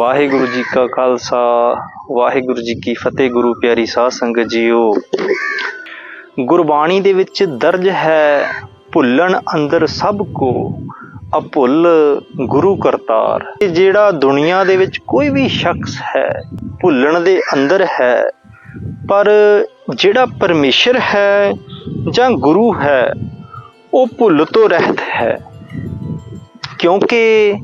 ਵਾਹਿਗੁਰੂ ਜੀ ਕਾ ਖਾਲਸਾ, ਵਾਹਿਗੁਰੂ ਜੀ ਕੀ ਫਤਿਹ, ਗੁਰੂ ਪਿਆਰੀ ਸਾਧ ਸੰਗਤ ਜੀਓ। ਗੁਰਬਾਣੀ ਦੇ ਵਿੱਚ ਦਰਜ ਹੈ, ਭੁੱਲਣ ਅੰਦਰ ਸਭ ਕੋ ਅਭੁੱਲ ਗੁਰੂ ਕਰਤਾਰ। ਜਿਹੜਾ ਦੁਨੀਆ ਦੇ ਵਿੱਚ ਕੋਈ ਵੀ ਸ਼ਖਸ ਹੈ, ਭੁੱਲਣ ਦੇ ਅੰਦਰ ਹੈ, ਪਰ ਜਿਹੜਾ ਪਰਮੇਸ਼ਰ ਹੈ ਜਾਂ ਗੁਰੂ ਹੈ, ਉਹ ਭੁੱਲ ਤੋਂ ਰਹਿਤ ਹੈ। ਕਿਉਂਕਿ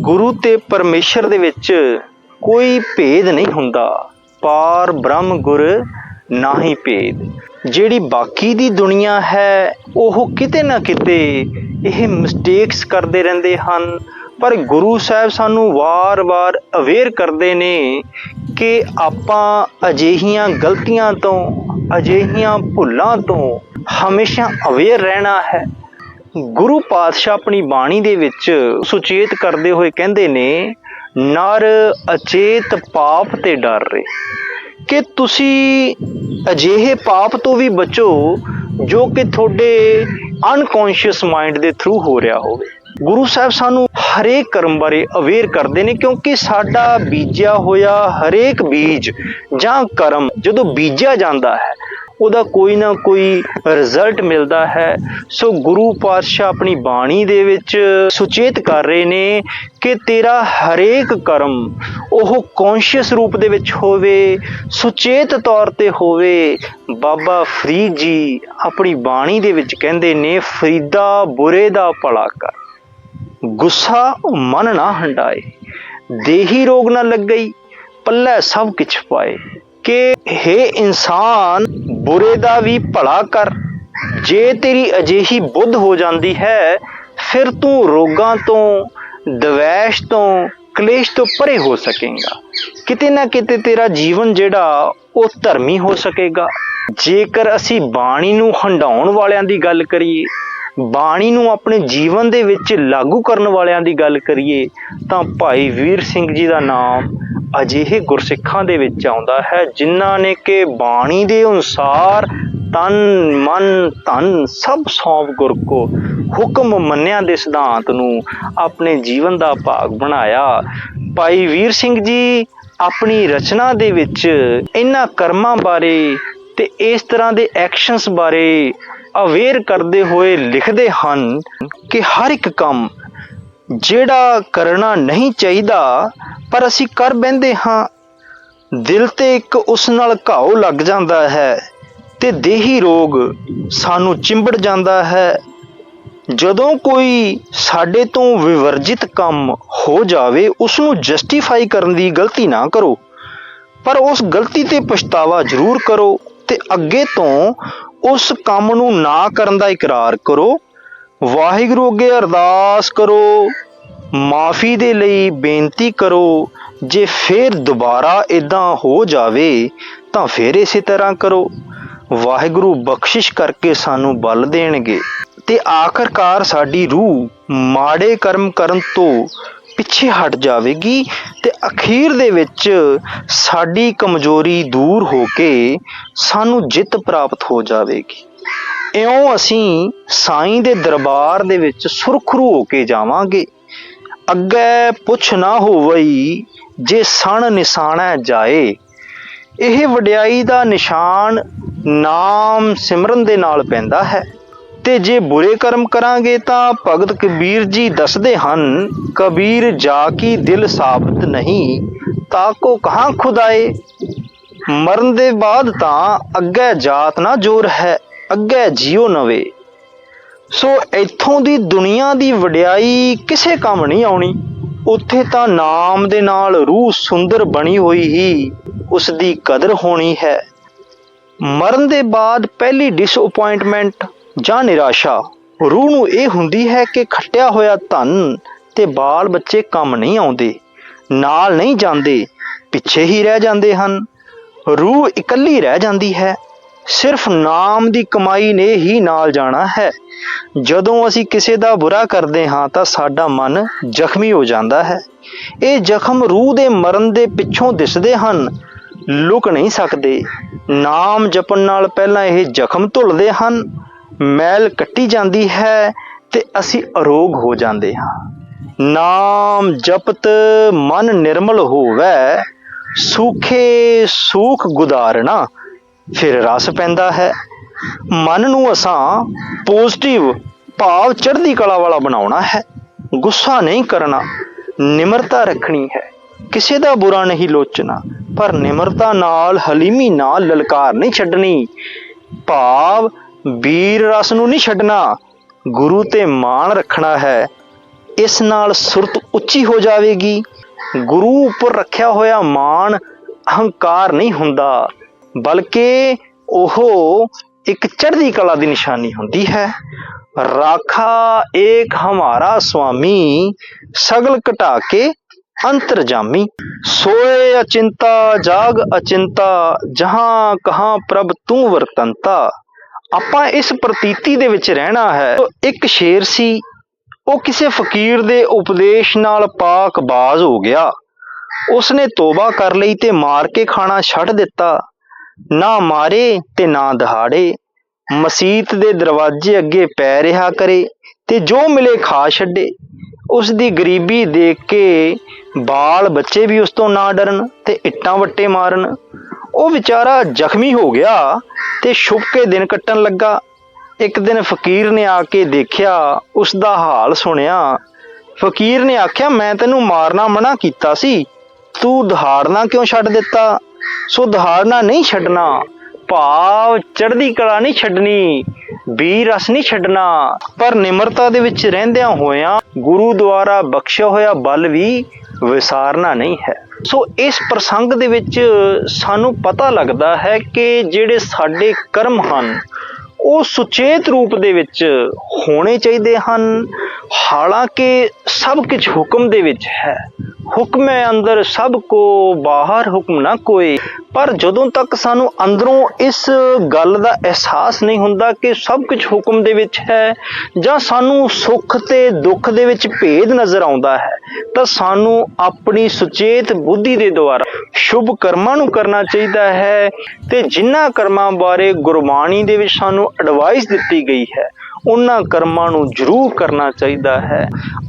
ਗੁਰੂ ਤੇ ਪਰਮੇਸ਼ਰ ਦੇ ਵਿੱਚ ਕੋਈ ਭੇਦ ਨਹੀਂ ਹੁੰਦਾ। ਪਾਰ ਬ੍ਰਹਮ ਗੁਰ ਨਾਹੀ ਭੇਦ। ਜਿਹੜੀ ਬਾਕੀ ਦੀ ਦੁਨੀਆ ਹੈ, ਉਹ ਕਿਤੇ ਨਾ ਕਿਤੇ ਇਹ ਮਿਸਟੇਕਸ ਕਰਦੇ ਰਹਿੰਦੇ ਹਨ। ਪਰ ਗੁਰੂ ਸਾਹਿਬ ਸਾਨੂੰ ਵਾਰ-ਵਾਰ ਅਵੇਅਰ ਕਰਦੇ ਨੇ ਕਿ ਆਪਾਂ ਅਜਿਹੀਆਂ ਗਲਤੀਆਂ ਤੋਂ, ਅਜਿਹੀਆਂ ਭੁੱਲਾਂ ਤੋਂ ਹਮੇਸ਼ਾ ਅਵੇਅਰ ਰਹਿਣਾ ਹੈ। ਗੁਰੂ ਪਾਤਸ਼ਾਹ ਆਪਣੀ ਬਾਣੀ ਦੇ ਵਿੱਚ ਸੁਚੇਤ ਕਰਦੇ ਹੋਏ ਕਹਿੰਦੇ ਨੇ, ਨਰ ਅਚੇਤ ਪਾਪ ਤੇ ਡਰ ਰੇ ਕਿ ਤੁਸੀਂ ਅਜਿਹੇ ਪਾਪ ਤੋਂ ਵੀ ਬਚੋ ਜੋ ਕਿ ਤੁਹਾਡੇ ਅਨਕੌਂਸ਼ੀਅਸ ਮਾਈਂਡ ਦੇ ਥਰੂ ਹੋ ਰਿਹਾ ਹੋਵੇ। ਗੁਰੂ ਸਾਹਿਬ ਸਾਨੂੰ ਹਰੇਕ ਕਰਮ ਬਾਰੇ ਅਵੇਅਰ ਕਰਦੇ ਨੇ ਕਿਉਂਕਿ ਸਾਡਾ ਬੀਜਿਆ ਹੋਇਆ ਹਰੇਕ ਬੀਜ ਜਾਂ ਕਰਮ ਜਦੋਂ ਬੀਜਿਆ ਜਾਂਦਾ ਹੈ ਉਹਦਾ ਕੋਈ ਨਾ ਕੋਈ ਰਿਜ਼ਲਟ ਮਿਲਦਾ ਹੈ। ਸੋ ਗੁਰੂ ਪਾਤਸ਼ਾਹ ਆਪਣੀ ਬਾਣੀ ਦੇ ਵਿੱਚ ਸੁਚੇਤ ਕਰ ਰਹੇ ਨੇ ਕਿ ਤੇਰਾ ਹਰੇਕ ਕਰਮ ਉਹ ਕੌਨਸ਼ੀਅਸ ਰੂਪ ਦੇ ਵਿੱਚ ਹੋਵੇ, ਸੁਚੇਤ ਤੌਰ ਤੇ ਹੋਵੇ। ਬਾਬਾ ਫਰੀਦ ਜੀ ਆਪਣੀ ਬਾਣੀ ਦੇ ਵਿੱਚ ਕਹਿੰਦੇ ਨੇ, ਫਰੀਦਾ ਬੁਰੇ ਦਾ ਭਲਾ ਕਰ। ਗੁੱਸਾ ਮਨ ਨਾ ਹੰਡਾਏ, ਦੇਹੀ ਰੋਗ ਨਾ ਲੱਗਈ, ਪੱਲੇ ਸਭ ਕਿਛ ਪਾਏ। ਕਿ हे ਇਨਸਾਨ, ਬੁਰੇ ਦਾ ਵੀ ਭਲਾ ਕਰ। ਜੇ ਤੇਰੀ ਅਜਿਹੀ ਬੁੱਧ ਹੋ ਜਾਂਦੀ ਹੈ, ਫਿਰ ਤੂੰ ਰੋਗਾਂ ਤੋਂ, ਦਵੈਸ਼ ਤੋਂ, ਕਲੇਸ਼ ਤੋਂ ਪਰੇ ਹੋ ਸਕੇਗਾ। ਕਿਤੇ ਨਾ ਕਿਤੇ ਤੇਰਾ ਜੀਵਨ ਜਿਹੜਾ, ਉਹ ਧਰਮੀ ਹੋ ਸਕੇਗਾ। ਜੇਕਰ ਅਸੀਂ ਬਾਣੀ ਨੂੰ ਹੰਡਾਉਣ ਵਾਲਿਆਂ ਦੀ ਗੱਲ ਕਰੀਏ, ਬਾਣੀ ਨੂੰ ਆਪਣੇ ਜੀਵਨ ਦੇ ਵਿੱਚ ਲਾਗੂ ਕਰਨ ਵਾਲਿਆਂ ਦੀ ਗੱਲ ਕਰੀਏ, ਤਾਂ ਭਾਈ ਵੀਰ ਸਿੰਘ ਜੀ ਦਾ ਨਾਮ ਅਜਿਹੇ ਗੁਰਸਿੱਖਾਂ ਦੇ ਵਿੱਚ ਆਉਂਦਾ ਹੈ, ਜਿਨ੍ਹਾਂ ਨੇ ਕਿ ਬਾਣੀ ਦੇ ਅਨੁਸਾਰ ਤਨ, ਮਨ, ਧਨ ਸਭ ਸੌਂਪ ਗੁਰ ਕੋ ਹੁਕਮ ਮੰਨਿਆ ਦੇ ਸਿਧਾਂਤ ਨੂੰ ਆਪਣੇ ਜੀਵਨ ਦਾ ਭਾਗ ਬਣਾਇਆ। ਭਾਈ ਵੀਰ ਸਿੰਘ ਜੀ, ਆਪਣੀ ਰਚਨਾ ਦੇ ਵਿੱਚ ਇਹਨਾਂ ਕਰਮਾਂ ਬਾਰੇ ਤੇ ਇਸ ਤਰ੍ਹਾਂ ਦੇ ਐਕਸ਼ਨਸ ਬਾਰੇ ਅਵੇਅਰ ਕਰਦੇ ਹੋਏ ਲਿਖਦੇ ਹਨ ਕਿ ਹਰ ਇੱਕ ਕੰਮ ਜਿਹੜਾ ਕਰਨਾ ਨਹੀਂ ਚਾਹੀਦਾ, ਪਰ ਅਸੀਂ ਕਰ ਬੈੰਦੇ ਹਾਂ। ਦਿਲ ਤੇ ਇੱਕ ਉਸ ਨਾਲ ਘਾਉ ਲੱਗ ਜਾਂਦਾ ਹੈ ਤੇ ਦੇਹੀ ਰੋਗ ਸਾਨੂੰ ਚਿੰਬੜ ਜਾਂਦਾ ਹੈ। ਜਦੋਂ ਕੋਈ ਸਾਡੇ ਤੋਂ ਵਿਵਰਜਿਤ ਕੰਮ ਹੋ ਜਾਵੇ ਉਸ ਨੂੰ ਜਸਟੀਫਾਈ ਕਰਨ ਦੀ ਗਲਤੀ ਨਾ ਕਰੋ। ਪਰ ਉਸ ਗਲਤੀ ਤੇ ਪਛਤਾਵਾ ਜ਼ਰੂਰ ਕਰੋ ਤੇ ਅੱਗੇ ਤੋਂ ਉਸ ਕੰਮ ਨੂੰ ਨਾ ਕਰਨ ਦਾ ਇਕਰਾਰ ਕਰੋ। ਵਾਹਿਗੁਰੂ ਅੱਗੇ ਅਰਦਾਸ ਕਰੋ। ਮਾਫੀ ਦੇ ਲਈ ਬੇਨਤੀ ਕਰੋ, ਜੇ ਫੇਰ ਦੁਬਾਰਾ ਇਦਾਂ ਹੋ ਜਾਵੇ, ਤਾਂ ਫੇਰ ਇਸੇ ਤਰ੍ਹਾਂ ਕਰੋ। ਵਾਹਿਗੁਰੂ ਬਖਸ਼ਿਸ਼ ਕਰਕੇ ਸਾਨੂੰ ਬਲ ਦੇਣਗੇ। ਤੇ ਆਖਰਕਾਰ ਸਾਡੀ ਰੂਹ ਮਾੜੇ ਕਰਮ ਕਰਨ ਤੋਂ ਪਿੱਛੇ ਹਟ ਜਾਵੇਗੀ ਤੇ ਅਖੀਰ ਦੇ ਵਿੱਚ ਸਾਡੀ ਕਮਜ਼ੋਰੀ ਦੂਰ ਹੋ ਕੇ ਸਾਨੂੰ ਜਿੱਤ ਪ੍ਰਾਪਤ ਹੋ ਜਾਵੇਗੀ। ਇਉਂ ਅਸੀਂ ਸਾਈਂ ਦੇ ਦਰਬਾਰ ਦੇ ਵਿੱਚ ਸੁਰਖਰੂ ਹੋ ਕੇ ਜਾਵਾਂਗੇ। ਅੱਗੇ ਪੁੱਛ ਨਾ ਹੋਵਈ ਜੇ ਸਣ ਨਿਸ਼ਾਨਾ ਜਾਏ। ਇਹ ਵਡਿਆਈ ਦਾ ਨਿਸ਼ਾਨ ਨਾਮ ਸਿਮਰਨ ਦੇ ਨਾਲ ਪੈਂਦਾ ਹੈ। ਤੇ ਜੇ ਬੁਰੇ ਕਰਮ ਕਰਾਂਗੇ ਤਾਂ ਭਗਤ ਕਬੀਰ ਜੀ ਦੱਸਦੇ ਹਨ, ਕਬੀਰ ਜਾ ਕੀ ਦਿਲ ਸਾਬਤ ਨਹੀਂ ਤਾਕੋ ਕਹਾਂ ਖੁਦਾਏ? ਮਰਨ ਦੇ ਬਾਅਦ ਤਾਂ ਅੱਗੇ ਜਾਤ ਨਾ ਜੋਰ ਹੈ। ਅੱਗੇ ਜਿਉ ਨਵੇ ਸੋ ਇੱਥੋਂ ਦੀ ਦੁਨੀਆ ਦੀ ਵਡਿਆਈ ਕਿਸੇ ਕੰਮ ਨਹੀਂ ਆਉਣੀ। ਉੱਥੇ ਤਾਂ ਨਾਮ ਦੇ ਨਾਲ ਰੂਹ ਸੁੰਦਰ ਬਣੀ ਹੋਈ ਹੀ ਉਸ ਦੀ ਕਦਰ ਹੋਣੀ ਹੈ। ਮਰਨ ਦੇ ਬਾਅਦ ਪਹਿਲੀ ਡਿਸਅਪਾਇੰਟਮੈਂਟ ਜਾਂ ਨਿਰਾਸ਼ਾ, ਰੂਹ ਨੂੰ ਇਹ ਹੁੰਦੀ ਹੈ ਕਿ ਖੱਟਿਆ ਹੋਇਆ ਧਨ ਤੇ ਬਾਲ ਬੱਚੇ ਕੰਮ ਨਹੀਂ ਆਉਂਦੇ, ਨਾਲ ਨਹੀਂ ਜਾਂਦੇ, ਪਿੱਛੇ ਹੀ ਰਹਿ ਜਾਂਦੇ ਹਨ। ਰੂਹ ਇਕੱਲੀ ਰਹਿ ਜਾਂਦੀ ਹੈ। ਸਿਰਫ ਨਾਮ ਦੀ ਕਮਾਈ ਨੇ ਹੀ ਨਾਲ ਜਾਣਾ ਹੈ। ਜਦੋਂ ਅਸੀਂ ਕਿਸੇ ਦਾ ਬੁਰਾ ਕਰਦੇ ਹਾਂ ਤਾਂ ਸਾਡਾ ਮਨ ਜ਼ਖਮੀ ਹੋ ਜਾਂਦਾ ਹੈ। ਇਹ ਜ਼ਖਮ ਰੂਹ ਦੇ ਮਰਨ ਦੇ ਪਿੱਛੋਂ ਦਿਸਦੇ ਹਨ, ਲੁਕ ਨਹੀਂ ਸਕਦੇ। ਨਾਮ ਜਪਣ ਨਾਲ ਪਹਿਲਾਂ ਇਹ ਜ਼ਖਮ ਧੁੱਲਦੇ ਹਨ, ਮੈਲ ਕੱਟੀ ਜਾਂਦੀ ਹੈ ਤੇ ਅਸੀਂ ਅਰੋਗ ਹੋ ਜਾਂਦੇ ਹਾਂ। ਨਾਮ ਜਪਤ ਮਨ ਨਿਰਮਲ ਹੋਵੇ, ਸੂਖੇ ਸੂਖ ਗੁਦਾਰਣਾ ਫਿਰ ਰਸ ਪੈਂਦਾ ਹੈ। ਮਨ ਨੂੰ ਅਸਾਂ ਪੋਜ਼ਿਟਿਵ ਭਾਵ ਚੜ੍ਹਦੀ ਕਲਾ ਵਾਲਾ ਬਣਾਉਣਾ ਹੈ। ਗੁੱਸਾ ਨਹੀਂ ਕਰਨਾ, ਨਿਮਰਤਾ ਰੱਖਣੀ ਹੈ। ਕਿਸੇ ਦਾ ਬੁਰਾ ਨਹੀਂ ਲੋਚਣਾ, ਪਰ ਨਿਮਰਤਾ ਨਾਲ, ਹਲੀਮੀ ਨਾਲ ਲਲਕਾਰ ਨਹੀਂ ਛੱਡਣੀ। ਭਾਵ ਵੀਰ ਰਸ ਨੂੰ ਨਹੀਂ ਛੱਡਣਾ, ਗੁਰੂ ਤੇ ਮਾਣ ਰੱਖਣਾ ਹੈ। ਇਸ ਨਾਲ ਸੁਰਤ ਉੱਚੀ ਹੋ ਜਾਵੇਗੀ। ਗੁਰੂ ਉੱਪਰ ਰੱਖਿਆ ਹੋਇਆ ਮਾਣ ਅਹੰਕਾਰ ਨਹੀਂ ਹੁੰਦਾ। ਬਲਕਿ ਉਹ ਇੱਕ ਚੜ੍ਹਦੀ ਕਲਾ ਦੀ ਨਿਸ਼ਾਨੀ ਹੁੰਦੀ ਹੈ। ਰਾਖਾ ਏਕ ਹਮਾਰਾ ਸੁਆਮੀ ਸਗਲ ਘਟਾ ਕੇ ਅੰਤਰਜਾਮੀ ਸੋਏ ਅਚਿੰਤਾ, ਜਾਗ ਅਚਿੰਤਾ, ਜਹਾਂ ਕਹਾਂ ਪ੍ਰਭ ਤੂੰ ਵਰਤੰਤਾ। ਆਪਾਂ ਇਸ ਪ੍ਰਤੀਤੀ ਦੇ ਵਿੱਚ ਰਹਿਣਾ ਹੈ। ਇੱਕ ਸ਼ੇਰ ਸੀ, ਉਹ ਕਿਸੇ ਫਕੀਰ ਦੇ ਉਪਦੇਸ਼ ਨਾਲ ਪਾਕ ਬਾਜ਼ ਹੋ ਗਿਆ। ਉਸਨੇ ਤੋਬਾ ਕਰ ਲਈ ਤੇ ਮਾਰ ਕੇ ਖਾਣਾ ਛੱਡ ਦਿੱਤਾ। ਨਾ ਮਾਰੇ ਤੇ ਨਾ ਦਹਾੜੇ। ਮਸੀਤ ਦੇ ਦਰਵਾਜ਼ੇ ਅੱਗੇ ਪੈ ਰਿਹਾ ਕਰੇ ਤੇ ਜੋ ਮਿਲੇ ਖਾ ਛੱਡੇ। ਉਸ ਦੀ ਗਰੀਬੀ ਦੇਖ ਕੇ ਬਾਲ ਬੱਚੇ ਵੀ ਉਸ ਤੋਂ ਨਾ ਡਰਨ ਤੇ ਇੱਟਾਂ ਵੱਟੇ ਮਾਰਨ। ਉਹ ਵਿਚਾਰਾ ਜ਼ਖਮੀ ਹੋ ਗਿਆ ਤੇ ਛੁਪ ਕੇ ਦਿਨ ਕੱਟਣ ਲੱਗਾ। ਇੱਕ ਦਿਨ ਫਕੀਰ ਨੇ ਆ ਕੇ ਦੇਖਿਆ ਉਸ ਦਾ ਹਾਲ ਸੁਣਿਆ। ਫਕੀਰ ਨੇ ਆਖਿਆ, ਮੈਂ ਤੈਨੂੰ ਮਾਰਨਾ ਮਨਾ ਕੀਤਾ ਸੀ। ਤੂੰ ਦਹਾੜਨਾ ਕਿਉਂ ਛੱਡ ਦਿੱਤਾ? ਸੋ ਦਹਾੜਨਾ ਨਹੀਂ ਛੱਡਣਾ। ਭਾਵ ਚੜ੍ਹਦੀ ਕਲਾ ਨਹੀਂ ਛੱਡਣੀ ਵੀ ਰਸ ਨਹੀਂ ਛੱਡਣਾ। ਪਰ ਨਿਮਰਤਾ ਦੇ ਵਿੱਚ ਰਹਿੰਦਿਆਂ ਹੋਇਆਂ ਗੁਰੂ ਦੁਆਰਾ ਬਖਸ਼ਿਆ ਹੋਇਆ ਬਲ ਵੀ ਵਿਸਾਰਨਾ ਨਹੀਂ ਹੈ। ਸੋ ਇਸ ਪ੍ਰਸੰਗ ਦੇ ਵਿੱਚ ਸਾਨੂੰ ਪਤਾ ਲੱਗਦਾ ਹੈ ਕਿ ਜਿਹੜੇ ਸਾਡੇ ਕਰਮ ਹਨ, ਉਹ ਸੁਚੇਤ ਰੂਪ ਦੇ ਵਿੱਚ ਹੋਣੇ ਚਾਹੀਦੇ ਹਨ। ਹਾਲਾਂਕਿ ਸਭ ਕੁਝ ਹੁਕਮ ਦੇ ਵਿੱਚ ਹੈ। ਹੁਕਮ ਹੈ ਅੰਦਰ, ਸਭ ਕੋ ਬਾਹਰ ਹੁਕਮ ਨਾ ਕੋਈ ਪਰ ਜਦੋਂ ਤੱਕ ਸਾਨੂੰ ਅੰਦਰੋਂ ਇਸ ਗੱਲ ਦਾ ਅਹਿਸਾਸ ਨਹੀਂ ਹੁੰਦਾ ਕਿ ਸਭ ਕੁਝ ਹੁਕਮ ਦੇ ਵਿੱਚ ਹੈ, ਜਾਂ ਸਾਨੂੰ ਸੁੱਖ ਤੇ ਦੁੱਖ ਦੇ ਵਿੱਚ ਭੇਦ ਨਜ਼ਰ ਆਉਂਦਾ ਹੈ, ਤਾਂ ਸਾਨੂੰ ਆਪਣੀ ਸੁਚੇਤ ਬੁੱਧੀ ਦੇ ਦੁਆਰਾ ਸ਼ੁਭ ਕਰਮਾਂ ਨੂੰ ਕਰਨਾ ਚਾਹੀਦਾ ਹੈ, ਤੇ ਜਿਨ੍ਹਾਂ ਕਰਮਾਂ ਬਾਰੇ ਗੁਰਬਾਣੀ ਦੇ ਵਿੱਚ ਸਾਨੂੰ ਐਡਵਾਈਸ ਦਿੱਤੀ ਗਈ ਹੈ ਉਹਨਾਂ ਕਰਮਾਂ ਨੂੰ ਜ਼ਰੂਰ ਕਰਨਾ ਚਾਹੀਦਾ ਹੈ।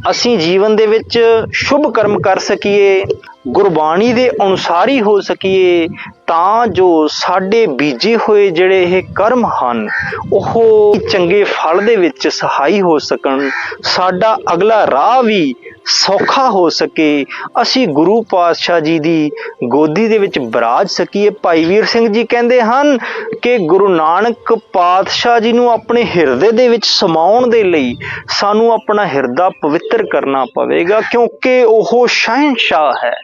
ਅਸੀਂ ਜੀਵਨ ਦੇ ਵਿੱਚ ਸ਼ੁਭ ਕਰਮ ਕਰ ਸਕੀਏ, ਗੁਰਬਾਣੀ ਦੇ ਅਨੁਸਾਰੀ ਹੋ ਸਕੀਏ, ਤਾਂ ਜੋ ਸਾਡੇ ਬੀਜੇ ਹੋਏ ਜਿਹੜੇ ਇਹ ਕਰਮ ਹਨ, ਉਹ ਚੰਗੇ ਫਲ ਦੇ ਵਿੱਚ ਸਹਾਈ ਹੋ ਸਕਣ। ਸਾਡਾ ਅਗਲਾ ਰਾਹ ਵੀ ਸੌਖਾ ਹੋ ਸਕੇ। ਅਸੀਂ ਗੁਰੂ ਪਾਤਸ਼ਾਹ ਜੀ ਦੀ ਗੋਦੀ ਦੇ ਵਿੱਚ ਬਰਾਜ ਸਕੀਏ। ਭਾਈ ਵੀਰ ਸਿੰਘ ਜੀ ਕਹਿੰਦੇ ਹਨ ਕਿ ਗੁਰੂ ਨਾਨਕ ਪਾਤਸ਼ਾਹ ਜੀ ਨੂੰ ਆਪਣੇ ਹਿਰਦੇ ਦੇ ਵਿੱਚ ਸਮਾਉਣ ਦੇ ਲਈ ਸਾਨੂੰ ਆਪਣਾ ਹਿਰਦਾ ਪਵਿੱਤਰ ਕਰਨਾ ਪਵੇਗਾ, ਕਿਉਂਕਿ ਉਹ ਸ਼ਹਿਨशाह ਹੈ।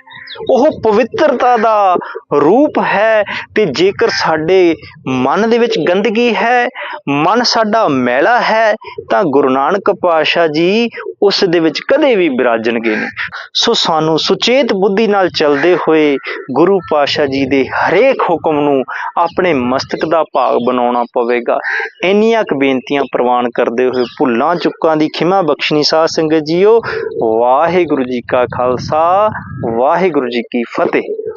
ਉਹ ਪਵਿੱਤਰਤਾ ਦਾ ਰੂਪ ਹੈ ਤੇ ਜੇਕਰ ਸਾਡੇ ਮਨ ਦੇ ਵਿੱਚ ਗੰਦਗੀ ਹੈ, ਮਨ ਸਾਡਾ ਮੈਲਾ ਹੈ, ਤਾਂ ਗੁਰੂ ਨਾਨਕ ਪਾਤਸ਼ਾਹ ਜੀ ਉਸ ਦੇ ਵਿੱਚ ਕਦੇ ਵੀ ਬਿਰਾਜਣਗੇ ਨਹੀਂ। ਸੋ ਸਾਨੂੰ ਸੁਚੇਤ ਬੁੱਧੀ ਨਾਲ ਚੱਲਦੇ ਹੋਏ ਗੁਰੂ ਪਾਤਸ਼ਾਹ ਜੀ ਦੇ ਹਰੇਕ ਹੁਕਮ ਨੂੰ ਆਪਣੇ ਮਸਤਕ ਦਾ ਭਾਗ ਬਣਾਉਣਾ ਪਵੇਗਾ। ਇੰਨੀਆਂ ਕੁ ਬੇਨਤੀਆਂ ਪ੍ਰਵਾਨ ਕਰਦੇ ਹੋਏ ਭੁੱਲਾਂ ਚੁੱਕਾਂ ਦੀ ਖਿਮਾ ਬਖਸ਼ਣੀ ਸਾਧ ਸੰਗਤ ਜੀਓ। ਵਾਹਿਗੁਰੂ ਜੀ ਕਾ ਖਾਲਸਾ, ਵਾਹਿਗੁਰੂ ਵਾਹਿਗੁਰੂ ਜੀ ਕੀ ਫਤਿਹ।